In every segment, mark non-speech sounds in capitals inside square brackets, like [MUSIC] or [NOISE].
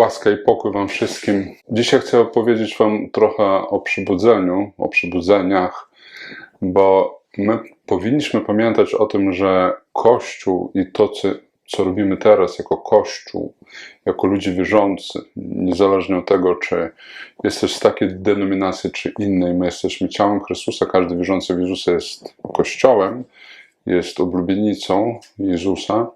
Łaska i pokój Wam wszystkim. Dzisiaj chcę opowiedzieć Wam trochę o przybudzeniu, o przybudzeniach, bo my powinniśmy pamiętać o tym, że Kościół i to, co, robimy teraz jako Kościół, jako ludzie wierzący, niezależnie od tego, czy jesteś z takiej denominacji, czy innej, my jesteśmy ciałem Chrystusa, każdy wierzący w Jezusa jest Kościołem, jest oblubienicą Jezusa.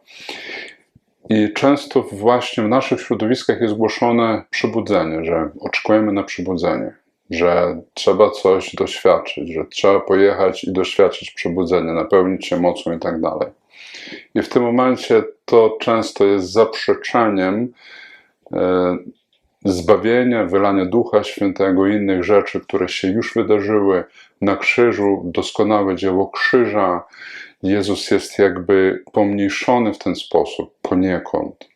I często właśnie w naszych środowiskach jest głoszone przebudzenie, że oczekujemy na przebudzenie, że trzeba coś doświadczyć, że trzeba pojechać i doświadczyć przebudzenia, napełnić się mocą i tak dalej. I w tym momencie to często jest zaprzeczeniem e, zbawienia, wylania Ducha Świętego i innych rzeczy, które się już wydarzyły na krzyżu, doskonałe dzieło krzyża. Jezus jest jakby pomniejszony w ten sposób poniekąd,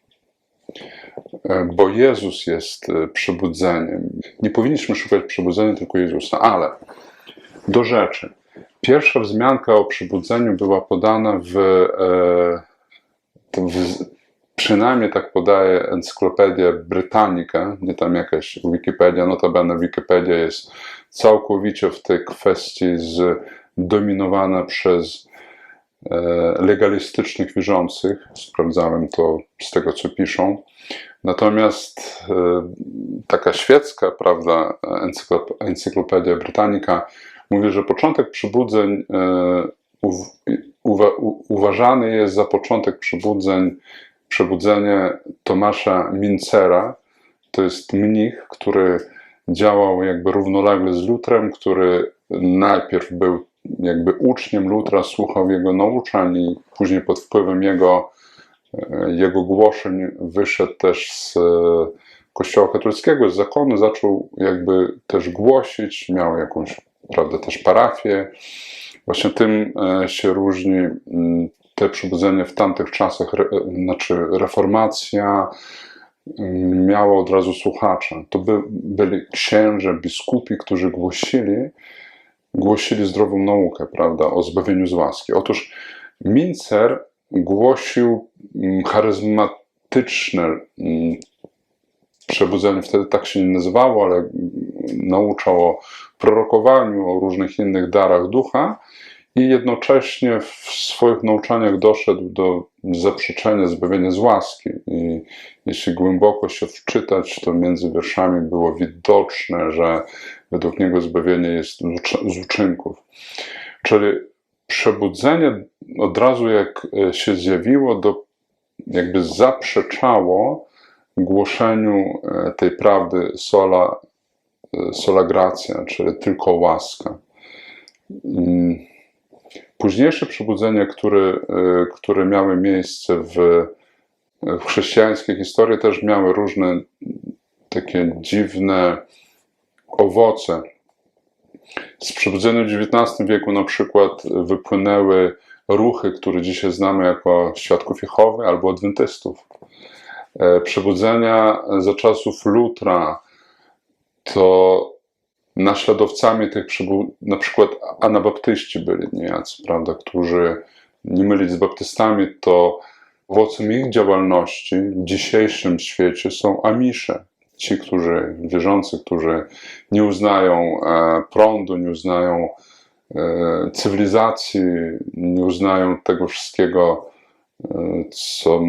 E, bo Jezus jest e, przebudzeniem. Nie powinniśmy szukać przebudzenia tylko Jezusa, ale do rzeczy. Pierwsza wzmianka o przebudzeniu była podana w, e, w przynajmniej tak podaje Encyklopedia Britannica, nie tam jakaś Wikipedia, notabene Wikipedia jest całkowicie w tej kwestii zdominowana przez legalistycznych wierzących. Sprawdzałem to z tego, co piszą. Natomiast e, taka świecka, prawda, encyklop- Encyklopedia Britannica mówi, że początek przebudzeń e, uw- uwa- uważany jest za początek przebudzeń przebudzenie Tomasza Mincera. To jest mnich, który działał jakby równolegle z Lutrem, który najpierw był jakby uczniem Lutra, słuchał jego nauczań i później pod wpływem jego, e, jego głoszeń wyszedł też z e, kościoła katolickiego, z zakonu, zaczął jakby też głosić, miał jakąś, prawda, też parafię. Właśnie tym e, się różni mm, te przebudzenie w tamtych czasach, znaczy reformacja mm, miała od razu słuchacza. To by, byli księże, biskupi, którzy głosili, głosili zdrową naukę, prawda, o zbawieniu z łaski. Otóż Mincer głosił mm, charyzmatyczne mm, przebudzenie, wtedy tak się nie nazywało, ale mm, nauczał o prorokowaniu, o różnych innych darach ducha i jednocześnie w swoich nauczaniach doszedł do zaprzeczenia zbawienia z łaski. I jeśli głęboko się wczytać, to między wierszami było widoczne, że według niego zbawienie jest z uczy- z uczynków. Czyli przebudzenie od razu jak e, się zjawiło, do, jakby zaprzeczało głoszeniu e, tej prawdy sola, e, sola gracja, czyli tylko łaska. Mm. Późniejsze przebudzenia, które, które miały miejsce w, w chrześcijańskiej historii, też miały różne takie dziwne owoce. Z przebudzenia w XIX wieku na przykład wypłynęły ruchy, które dzisiaj znamy jako świadków Jehowy albo adwentystów. E, Przebudzenia za czasów Lutra to naśladowcami tych przybud... na przykład anabaptyści byli niejacy, prawda, którzy nie mylić z baptystami, to owocem ich działalności w dzisiejszym świecie są Amisze. Ci, którzy wierzący, którzy nie uznają e, prądu, nie uznają e, cywilizacji, nie uznają tego wszystkiego, e, co,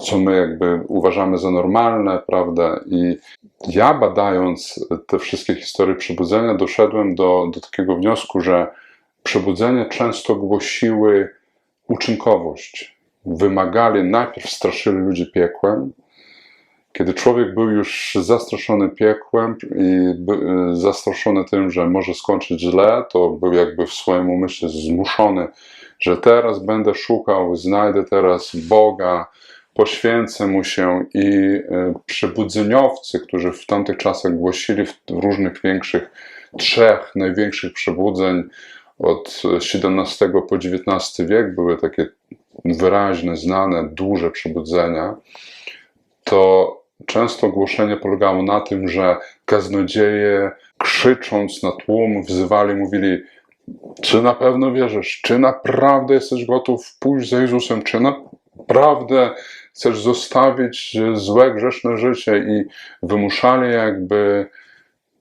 co my jakby uważamy za normalne, prawda? I ja badając te wszystkie historie przebudzenia, doszedłem do, do takiego wniosku, że przebudzenia często głosiły uczynkowość. Wymagali, najpierw straszyli ludzi piekłem. Kiedy człowiek był już zastraszony piekłem i by- zastraszony tym, że może skończyć źle, to był jakby w swoim umyśle zmuszony, że teraz będę szukał, znajdę teraz Boga, poświęcę mu się i e, przebudzeniowcy, którzy w tamtych czasach głosili w różnych większych, trzech największych przebudzeń od XVII po XIX wiek, były takie wyraźne, znane, duże przebudzenia, to często głoszenie polegało na tym, że kaznodzieje krzycząc na tłum wzywali, mówili czy na pewno wierzysz? Czy naprawdę jesteś gotów pójść za Jezusem? Czy naprawdę chcesz zostawić złe, grzeszne życie i wymuszali jakby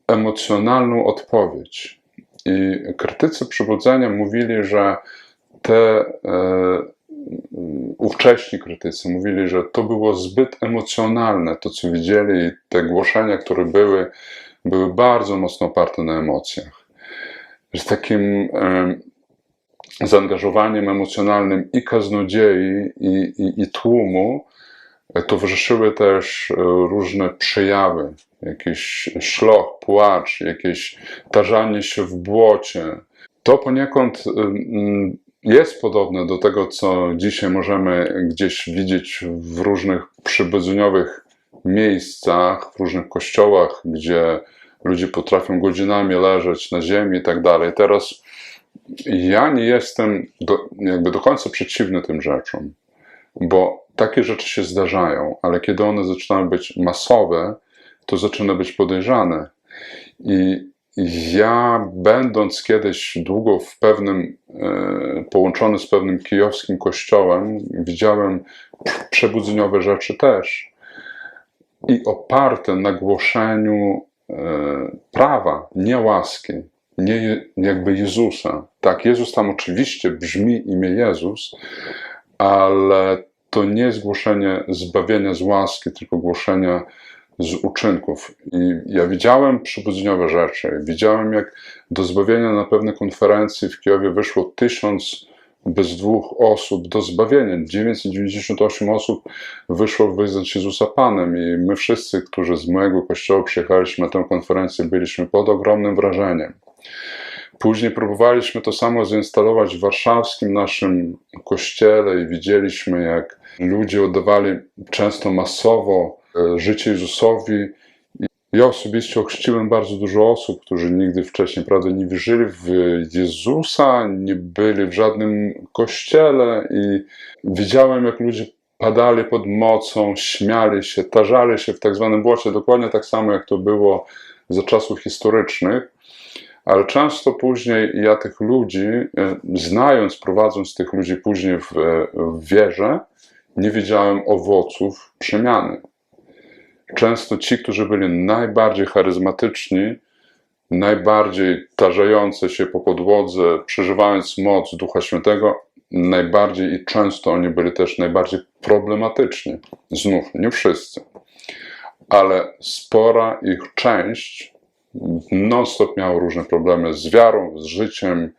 emocjonalną odpowiedź. I krytycy przybudzenia mówili, że te e, ówcześni krytycy mówili, że to było zbyt emocjonalne, to co widzieli, te głoszenia, które były, były bardzo mocno oparte na emocjach. Z takim zaangażowaniem emocjonalnym i kaznodziei, i, i, i tłumu e, towarzyszyły też e, różne przejawy, jakiś szloch, płacz, jakieś tarzanie się w błocie. To poniekąd jest podobne do tego, co dzisiaj możemy gdzieś widzieć w różnych przybudzeniowych miejscach, w różnych kościołach, gdzie ludzie potrafią godzinami leżeć na ziemi i tak dalej. Teraz ja nie jestem do, jakby do końca przeciwny tym rzeczom, bo takie rzeczy się zdarzają, ale kiedy one zaczynają być masowe, to zaczyna być podejrzane. I ja, będąc kiedyś długo w pewnym, e, połączony z pewnym kijowskim kościołem, widziałem przebudzeniowe rzeczy też. I oparte na głoszeniu e, prawa, nie łaski, nie jakby Jezusa. Tak, Jezus tam oczywiście brzmi imię Jezus, ale to nie jest głoszenie zbawienia z łaski, tylko głoszenia z uczynków. I ja widziałem przybudzeniowe rzeczy. Widziałem, jak do zbawienia na pewnej konferencji w Kijowie wyszło tysiąc bez dwóch osób do zbawienia. 998 osób wyszło wyznać Jezusa Panem i my wszyscy, którzy z mojego kościoła przyjechaliśmy na tę konferencję, byliśmy pod ogromnym wrażeniem. Później próbowaliśmy to samo zainstalować w warszawskim naszym kościele i widzieliśmy, jak ludzie oddawali często masowo życie Jezusowi. Ja osobiście ochrzciłem bardzo dużo osób, którzy nigdy wcześniej prawda, nie wierzyli w Jezusa, nie byli w żadnym kościele i widziałem, jak ludzie padali pod mocą, śmiali się, tarzali się w tak zwanym błocie, dokładnie tak samo jak to było za czasów historycznych. Ale często później ja tych ludzi, e, znając, prowadząc tych ludzi później w, e, w wierze, nie widziałem owoców przemiany. Często ci, którzy byli najbardziej charyzmatyczni, najbardziej tarzający się po podłodze, przeżywając moc Ducha Świętego, najbardziej i często oni byli też najbardziej problematyczni. Znów, nie wszyscy, ale spora ich część non-stop miało różne problemy z wiarą, z życiem.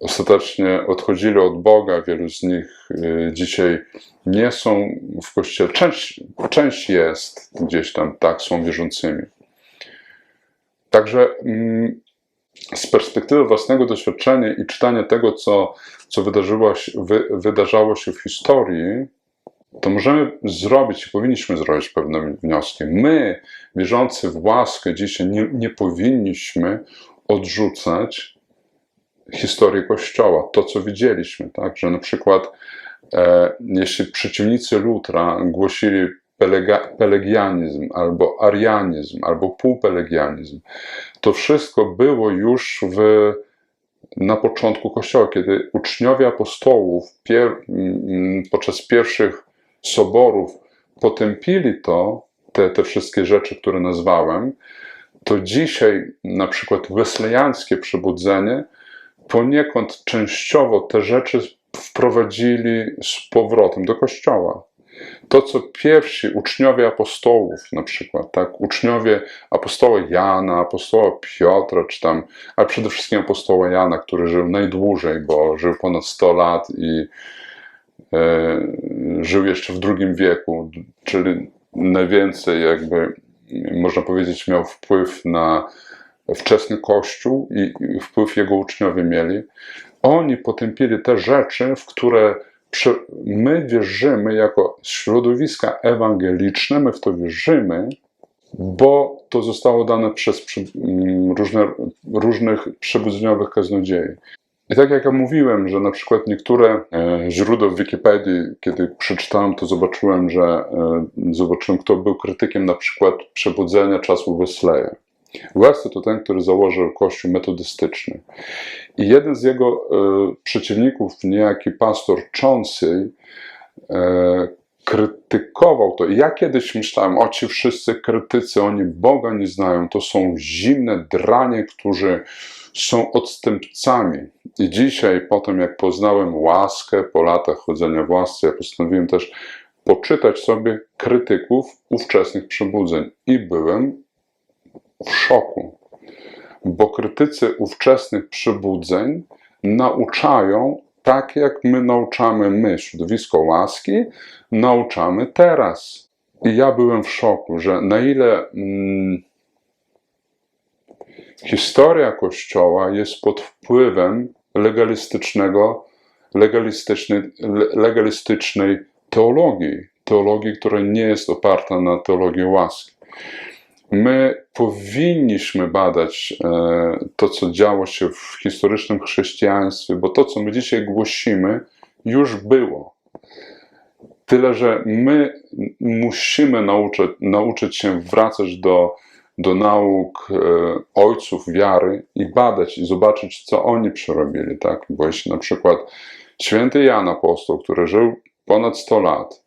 Ostatecznie odchodzili od Boga. Wielu z nich y, dzisiaj nie są w kościele. Część, część jest gdzieś tam, tak, są wierzącymi. Także mm, z perspektywy własnego doświadczenia i czytania tego, co, co wydarzyło się, wy, wydarzało się w historii, to możemy zrobić i powinniśmy zrobić pewne wnioski. My, wierzący w łaskę, dzisiaj nie, nie powinniśmy odrzucać historii Kościoła, to co widzieliśmy, tak? że na przykład e, jeśli przeciwnicy Lutra głosili pelega, pelegianizm, albo arianizm, albo półpelegianizm, to wszystko było już w, na początku Kościoła, kiedy uczniowie apostołów pier, podczas pierwszych soborów potępili to, te, te wszystkie rzeczy, które nazwałem, to dzisiaj na przykład weslejańskie przebudzenie poniekąd częściowo te rzeczy wprowadzili z powrotem do kościoła. To, co pierwsi uczniowie apostołów, na przykład, tak, uczniowie apostoła Jana, apostoła Piotra, czy tam, ale przede wszystkim apostoła Jana, który żył najdłużej, bo żył ponad 100 lat i e, żył jeszcze w II wieku, czyli najwięcej jakby można powiedzieć miał wpływ na wczesny Kościół i wpływ jego uczniowie mieli. Oni potępili te rzeczy, w które my wierzymy jako środowiska ewangeliczne, my w to wierzymy, bo to zostało dane przez różne, różnych przebudzeniowych kaznodziei. I tak jak ja mówiłem, że na przykład niektóre e, źródła w Wikipedii, kiedy przeczytałem, to zobaczyłem, że e, zobaczyłem, kto był krytykiem na przykład przebudzenia czasu Wesleya. Wesley to ten, który założył kościół metodystyczny. I jeden z jego e, przeciwników, niejaki pastor Chauncey, e, krytykował to. I ja kiedyś myślałem, o ci wszyscy krytycy, oni Boga nie znają, to są zimne dranie, którzy są odstępcami. I dzisiaj, po tym jak poznałem łaskę, po latach chodzenia w łasce, ja postanowiłem też poczytać sobie krytyków ówczesnych przebudzeń. I byłem w szoku, bo krytycy ówczesnych przebudzeń nauczają tak, jak my nauczamy my, środowisko łaski, nauczamy teraz. I ja byłem w szoku, że na ile mm, historia Kościoła jest pod wpływem legalistycznego, legalistycznej, le- legalistycznej teologii, teologii, która nie jest oparta na teologii łaski. My powinniśmy badać e, to, co działo się w historycznym chrześcijaństwie, bo to, co my dzisiaj głosimy, już było. Tyle, że my musimy nauczyć, nauczyć się wracać do, do nauk e, ojców wiary i badać i zobaczyć, co oni przerobili. Tak? Bo jeśli na przykład święty Jan Apostoł, który żył ponad 100 lat,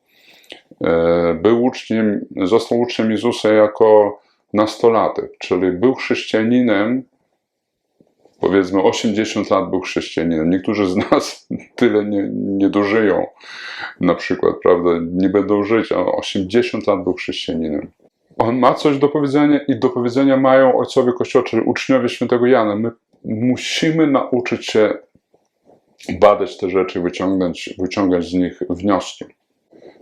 e, był uczniem, został uczniem Jezusa jako nastolatek, czyli był chrześcijaninem, powiedzmy 80 lat był chrześcijaninem. Niektórzy z nas [LAUGHS] tyle nie, nie dożyją, na przykład, prawda, nie będą żyć, a 80 lat był chrześcijaninem. On ma coś do powiedzenia i do powiedzenia mają ojcowie Kościoła, czyli uczniowie świętego Jana. My musimy nauczyć się badać te rzeczy, wyciągnąć, wyciągać z nich wnioski.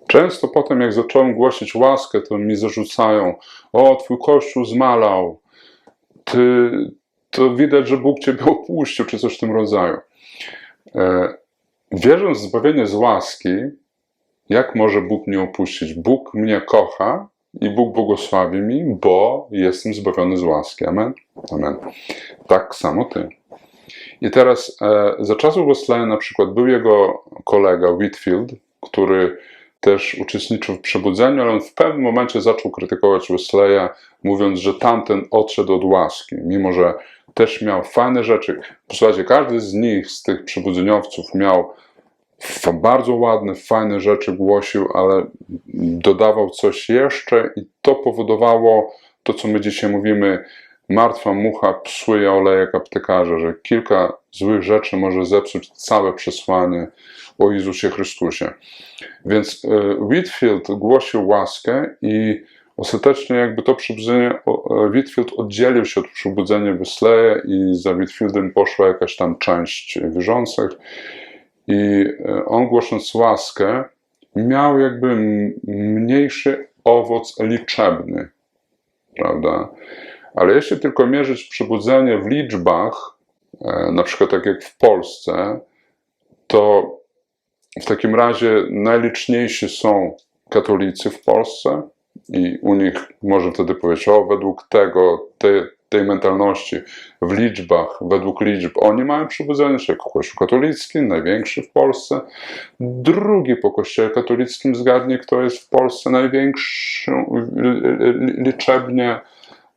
Często potem, jak zacząłem głosić łaskę, to mi zarzucają: O, twój kościół zmalał, ty, to widać, że Bóg ciebie opuścił, czy coś w tym rodzaju. E, wierząc w zbawienie z łaski, jak może Bóg mnie opuścić? Bóg mnie kocha i Bóg błogosławi mi, bo jestem zbawiony z łaski. Amen? Amen. Tak samo ty. I teraz e, za czasów Wesleya na przykład był jego kolega Whitfield, który też uczestniczył w przebudzeniu, ale on w pewnym momencie zaczął krytykować Wesleya, mówiąc, że tamten odszedł od łaski, mimo że też miał fajne rzeczy. Posłuchajcie, każdy z nich, z tych przebudzeniowców miał bardzo ładne, fajne rzeczy głosił, ale dodawał coś jeszcze i to powodowało to, co my dzisiaj mówimy, martwa mucha psuje olejek aptekarza, że kilka złych rzeczy może zepsuć całe przesłanie o Jezusie Chrystusie. Więc e, Whitfield głosił łaskę i ostatecznie jakby to przebudzenie, e, Whitfield oddzielił się od przebudzenia Wesleya i za Whitfieldem poszła jakaś tam część wierzących i e, on głosząc łaskę miał jakby mniejszy owoc liczebny, prawda? Ale jeśli tylko mierzyć przebudzenie w liczbach, e, na przykład tak jak w Polsce, to w takim razie najliczniejsi są katolicy w Polsce i u nich może wtedy powiedzieć, o według tego, te, tej mentalności, w liczbach, według liczb, oni mają przebudzenie, czyli Kościół katolicki, największy w Polsce. Drugi po Kościele katolickim zgadnie, kto jest w Polsce największą li- li- liczebnie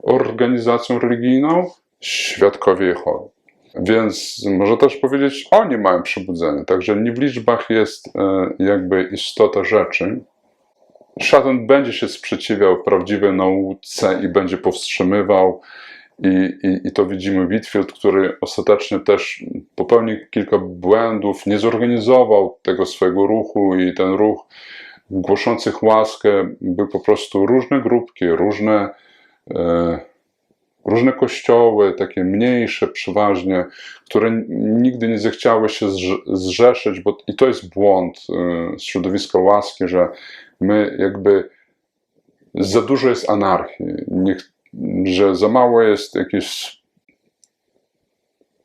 organizacją religijną? Świadkowie Jehowy. Więc może też powiedzieć, oni mają przebudzenie. Także nie w liczbach jest e, jakby istota rzeczy. Szatan będzie się sprzeciwiał prawdziwej nauce i będzie powstrzymywał. I, i, I to widzimy Whitfield, który ostatecznie też popełnił kilka błędów, nie zorganizował tego swojego ruchu i ten ruch głoszących łaskę był po prostu różne grupki, różne różne kościoły, takie mniejsze przeważnie, które nigdy nie zechciały się zrze- zrzeszyć, bo i to jest błąd z środowiska łaski, że my jakby za dużo jest anarchii, że za mało jest jakiejś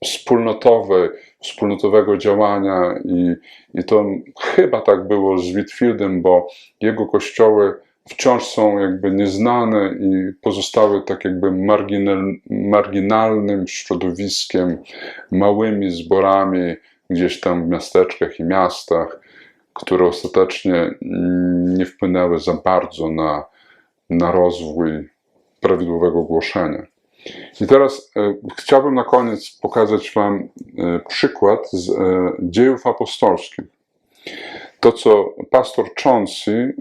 wspólnotowej, wspólnotowego działania i, i to chyba tak było z Whitfieldem, bo jego kościoły wciąż są jakby nieznane i pozostały tak jakby marginal, marginalnym środowiskiem, małymi zborami gdzieś tam w miasteczkach i miastach, które ostatecznie nie wpłynęły za bardzo na, na rozwój prawidłowego głoszenia. I teraz e, chciałbym na koniec pokazać Wam e, przykład z e, dziejów apostolskich. To, co pastor Chauncey e,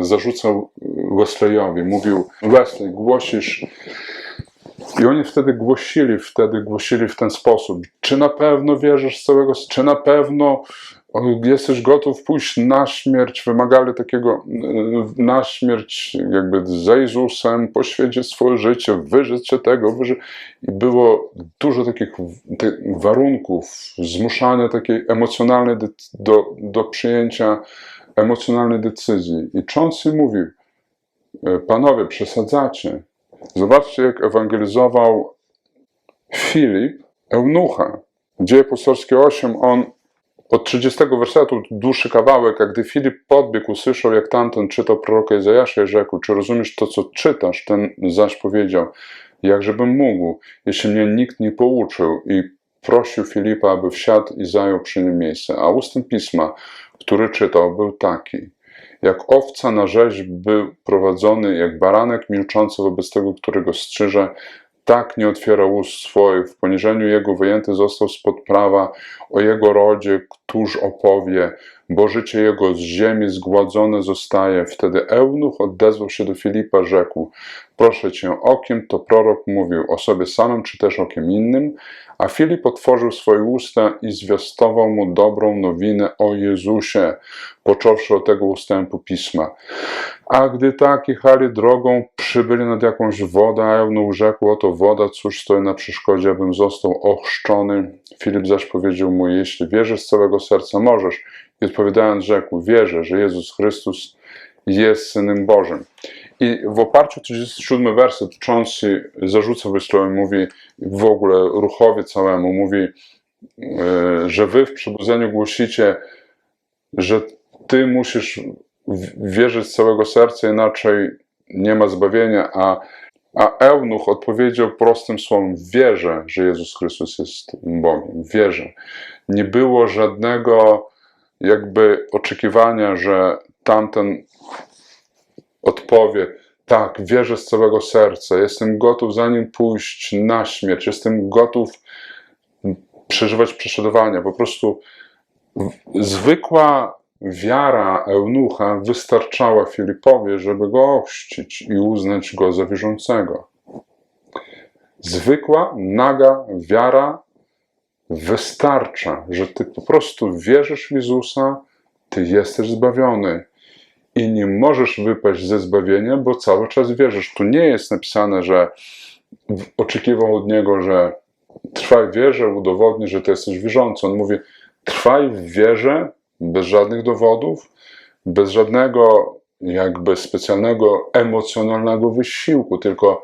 zarzucał Wesleyowi. Mówił, Wesley, głosisz i oni wtedy głosili, wtedy głosili w ten sposób. Czy na pewno wierzysz z całego, czy na pewno jesteś gotów pójść na śmierć? Wymagali takiego na śmierć, jakby za Jezusem, poświęcić swoje życie, wyżyć się tego, wyży... I było dużo takich warunków, zmuszania takiej emocjonalnej do, do przyjęcia emocjonalnej decyzji. I Chauncey mówił, e, panowie, przesadzacie. Zobaczcie, jak ewangelizował Filip Eunucha. Dzieje apostolskie 8, on od 30 wersetu, dłuższy kawałek, a gdy Filip podbiegł, usłyszał, jak tamten czytał proroka Izajasza i rzekł, czy rozumiesz to, co czytasz? Ten zaś powiedział, jakżebym mógł, jeśli mnie nikt nie pouczył i prosił Filipa, aby wsiadł i zajął przy nim miejsce. A ustęp pisma, który czytał, był taki. Jak owca na rzeź był prowadzony, jak baranek milczący wobec tego, którego strzyże, tak nie otwiera ust swoich. W poniżeniu jego wyjęty został spod prawa, o jego rodzie któż opowie, bo życie jego z ziemi zgładzone zostaje. Wtedy eunuch odezwał się do Filipa, rzekł, proszę cię, okiem to prorok mówił, o sobie samym czy też okiem innym? A Filip otworzył swoje usta i zwiastował mu dobrą nowinę o Jezusie, począwszy od tego ustępu pisma. A gdy tak jechali drogą, przybyli nad jakąś wodę, a eunuch rzekł, oto woda, cóż stoi na przeszkodzie, abym został ochrzczony. Filip zaś powiedział mu, jeśli wierzysz z całego serca, możesz. I odpowiadając rzekł, wierzę, że Jezus Chrystus jest Synem Bożym. I w oparciu o 37 werset Chauncey zarzuca Wystrowi, mówi w ogóle ruchowi całemu, mówi, e, że wy w przebudzeniu głosicie, że ty musisz wierzyć z całego serca, inaczej nie ma zbawienia, a, a eunuch odpowiedział prostym słowem, wierzę, że Jezus Chrystus jest Bogiem, wierzę. Nie było żadnego jakby oczekiwania, że tamten odpowie, tak, wierzę z całego serca, jestem gotów za nim pójść na śmierć, jestem gotów przeżywać prześladowania. Po prostu zwykła wiara eunucha wystarczała Filipowi, żeby go ochrzcić i uznać go za wierzącego. Zwykła, naga wiara wystarcza, że ty po prostu wierzysz w Jezusa, ty jesteś zbawiony i nie możesz wypaść ze zbawienia, bo cały czas wierzysz. Tu nie jest napisane, że oczekiwał od niego, że trwaj w wierze, udowodni, że ty jesteś wierzący. On mówi, trwaj w wierze, bez żadnych dowodów, bez żadnego jakby specjalnego emocjonalnego wysiłku, tylko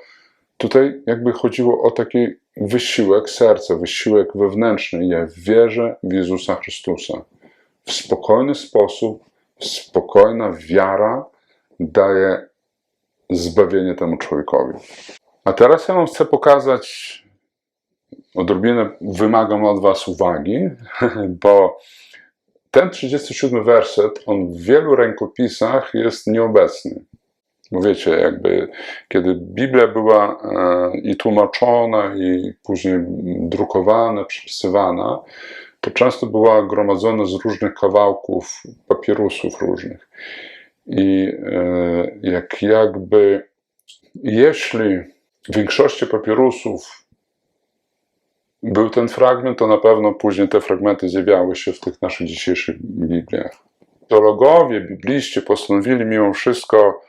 tutaj jakby chodziło o taki wysiłek serca, wysiłek wewnętrzny. Ja wierzę w Jezusa Chrystusa. W spokojny sposób, spokojna wiara daje zbawienie temu człowiekowi. A teraz ja Wam chcę pokazać, odrobinę wymagam od Was uwagi, [LAUGHS] bo ten 37 werset, on w wielu rękopisach jest nieobecny. Wiecie, jakby kiedy Biblia była e, i tłumaczona, i później drukowana, przypisywana, to często była gromadzona z różnych kawałków papierusów różnych. I e, jak jakby, jeśli w większości papierusów był ten fragment, to na pewno później te fragmenty zjawiały się w tych naszych dzisiejszych Bibliach. Teologowie, bibliści postanowili mimo wszystko,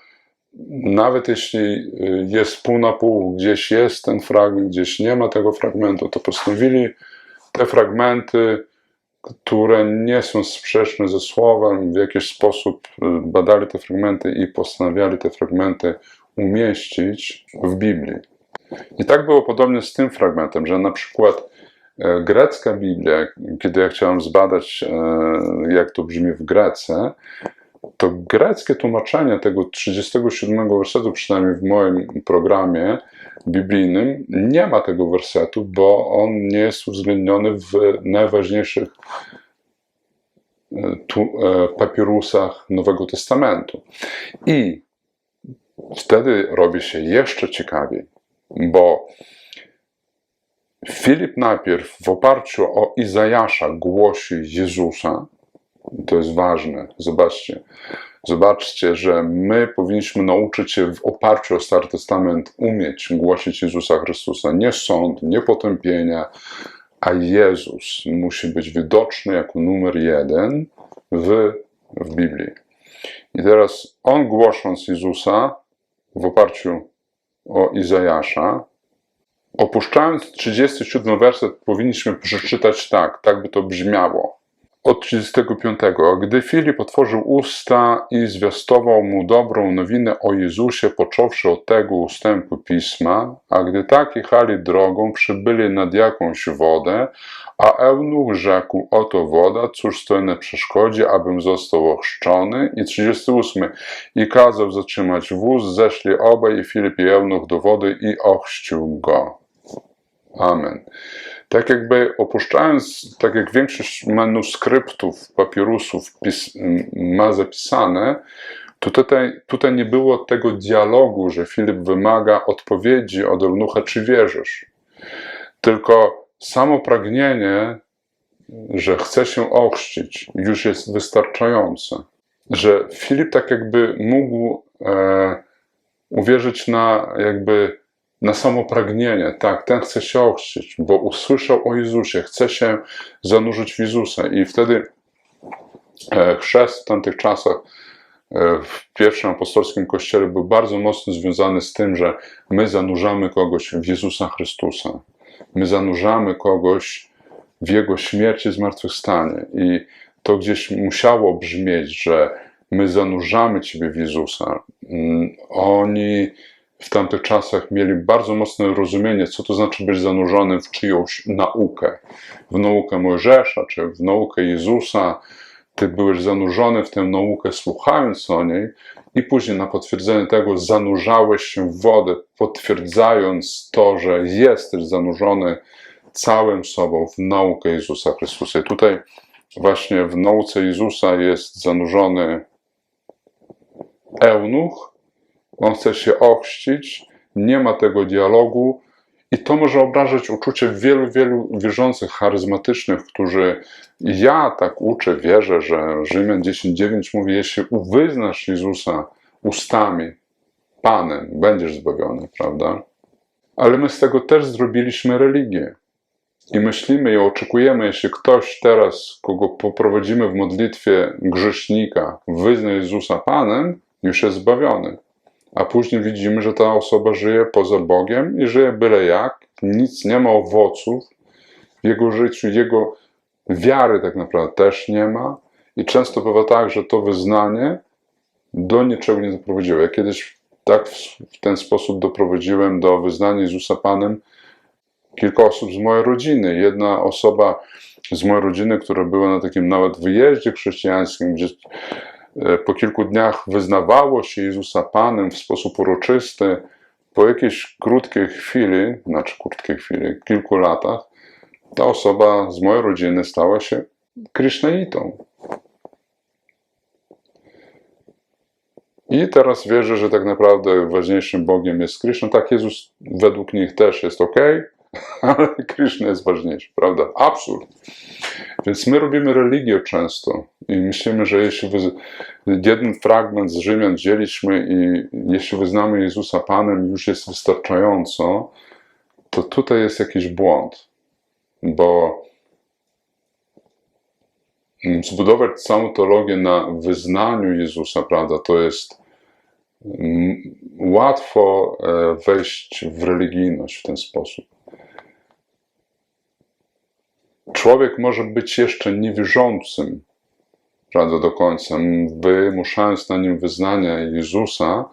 nawet jeśli y, jest pół na pół, gdzieś jest ten fragment, gdzieś nie ma tego fragmentu, to postanowili te fragmenty, które nie są sprzeczne ze słowem, w jakiś sposób y, badali te fragmenty i postanawiali te fragmenty umieścić w Biblii. I tak było podobnie z tym fragmentem, że na przykład e, grecka Biblia, kiedy ja chciałem zbadać, e, jak to brzmi w Grece, to greckie tłumaczenie tego 37 wersetu, przynajmniej w moim programie biblijnym, nie ma tego wersetu, bo on nie jest uwzględniony w najważniejszych e, e, papirusach Nowego Testamentu. I wtedy robi się jeszcze ciekawiej, bo Filip najpierw w oparciu o Izajasza głosi Jezusa, To jest ważne. Zobaczcie. Zobaczcie, że my powinniśmy nauczyć się w oparciu o Stary Testament umieć głosić Jezusa Chrystusa. Nie sąd, nie potępienia, a Jezus musi być widoczny jako numer jeden w, w Biblii. I teraz on głosząc Jezusa w oparciu o Izajasza, opuszczając 37 werset, powinniśmy przeczytać tak, tak by to brzmiało. Od 35. Gdy Filip otworzył usta i zwiastował mu dobrą nowinę o Jezusie, począwszy od tego ustępu pisma, a gdy tak jechali drogą, przybyli nad jakąś wodę, a eunuch rzekł, oto woda, cóż stoi na przeszkodzie, abym został ochrzczony. I 38. I kazał zatrzymać wóz, zeszli obaj i Filip i eunuch do wody i ochrzcił go. Amen. Tak jakby opuszczając, tak jak większość manuskryptów, papirusów pis, ma zapisane, to tutaj, tutaj nie było tego dialogu, że Filip wymaga odpowiedzi od eunucha, czy wierzysz. Tylko samo pragnienie, że chce się ochrzcić, już jest wystarczające. Że Filip tak jakby mógł e, uwierzyć na jakby na samo pragnienie. Tak, ten chce się ochrzcić, bo usłyszał o Jezusie, chce się zanurzyć w Jezusa. I wtedy e, chrzest w tamtych czasach e, w pierwszym apostolskim kościele był bardzo mocno związany z tym, że my zanurzamy kogoś w Jezusa Chrystusa. My zanurzamy kogoś w Jego śmierci, zmartwychwstanie. I to gdzieś musiało brzmieć, że my zanurzamy Ciebie w Jezusa. Mm, Oni w tamtych czasach mieli bardzo mocne rozumienie, co to znaczy być zanurzonym w czyjąś naukę. W naukę Mojżesza, czy w naukę Jezusa. Ty byłeś zanurzony w tę naukę, słuchając o niej, i później na potwierdzenie tego zanurzałeś się w wodę, potwierdzając to, że jesteś zanurzony całym sobą w naukę Jezusa Chrystusa. I tutaj właśnie w nauce Jezusa jest zanurzony eunuch, on chce się ochrzcić, nie ma tego dialogu i to może obrażać uczucie wielu, wielu wierzących charyzmatycznych, którzy ja tak uczę, wierzę, że Rzymian 10.9 mówi, jeśli wyznasz Jezusa ustami Panem, będziesz zbawiony, prawda? Ale my z tego też zrobiliśmy religię. I myślimy i oczekujemy, jeśli ktoś teraz, kogo poprowadzimy w modlitwie grzesznika, wyzna Jezusa Panem, już jest zbawiony a później widzimy, że ta osoba żyje poza Bogiem i żyje byle jak, nic nie ma owoców w jego życiu, jego wiary tak naprawdę też nie ma. I często bywa tak, że to wyznanie do niczego nie doprowadziło. Ja kiedyś tak w ten sposób doprowadziłem do wyznania Jezusa Panem kilka osób z mojej rodziny. Jedna osoba z mojej rodziny, która była na takim nawet wyjeździe chrześcijańskim, gdzie po kilku dniach wyznawało się Jezusa Panem w sposób uroczysty, po jakiejś krótkiej chwili, znaczy krótkiej chwili, kilku latach, ta osoba z mojej rodziny stała się Krishnaitą. I teraz wierzę, że tak naprawdę ważniejszym Bogiem jest Krishna. Tak, Jezus według nich też jest ok, [LAUGHS] ale Krishna jest ważniejszy, prawda? Absurd. Więc my robimy religię często i myślimy, że jeśli jeden fragment z Rzymian wzięliśmy i jeśli wyznamy Jezusa Panem już jest wystarczająco, to tutaj jest jakiś błąd, bo zbudować całą teologię na wyznaniu Jezusa, prawda, to jest łatwo e, wejść w religijność w ten sposób. Człowiek może być jeszcze niewierzącym, prawda, do końca, wymuszając na nim wyznanie Jezusa,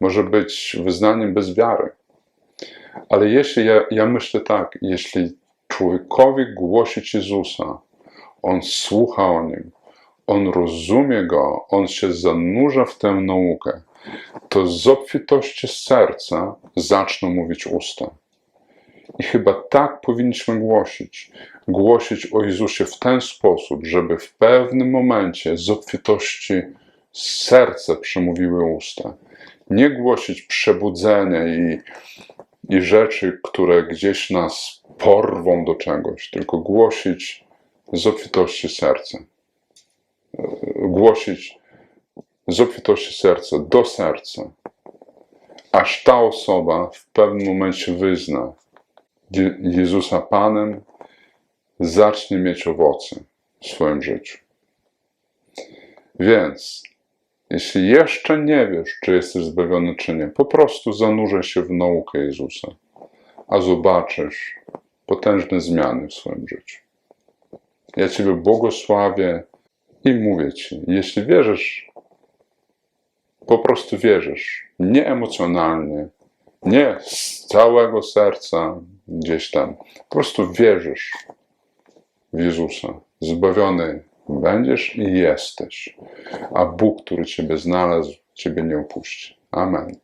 może być wyznaniem bez wiary. Ale jeśli ja, ja myślę tak, jeśli człowiekowi głosić Jezusa, on słucha o nim, on rozumie go, on się zanurza w tę naukę, to z obfitości serca zaczną mówić usta. I chyba tak powinniśmy głosić. Głosić o Jezusie w ten sposób, żeby w pewnym momencie z obfitości serce przemówiły usta. Nie głosić przebudzenia i, i rzeczy, które gdzieś nas porwą do czegoś, tylko głosić z obfitości serca. głosić z obfitości serca do serca, aż ta osoba w pewnym momencie wyzna Jezusa Panem, zacznie mieć owoce w swoim życiu. Więc, jeśli jeszcze nie wiesz, czy jesteś zbawiony, czy nie, po prostu zanurzę się w naukę Jezusa, a zobaczysz potężne zmiany w swoim życiu. Ja Ciebie błogosławię i mówię Ci, jeśli wierzysz, po prostu wierzysz, nie emocjonalnie, nie z całego serca gdzieś tam, po prostu wierzysz w Jezusa, zbawiony będziesz i jesteś, a Bóg, który Ciebie znalazł, Ciebie nie opuści. Amen.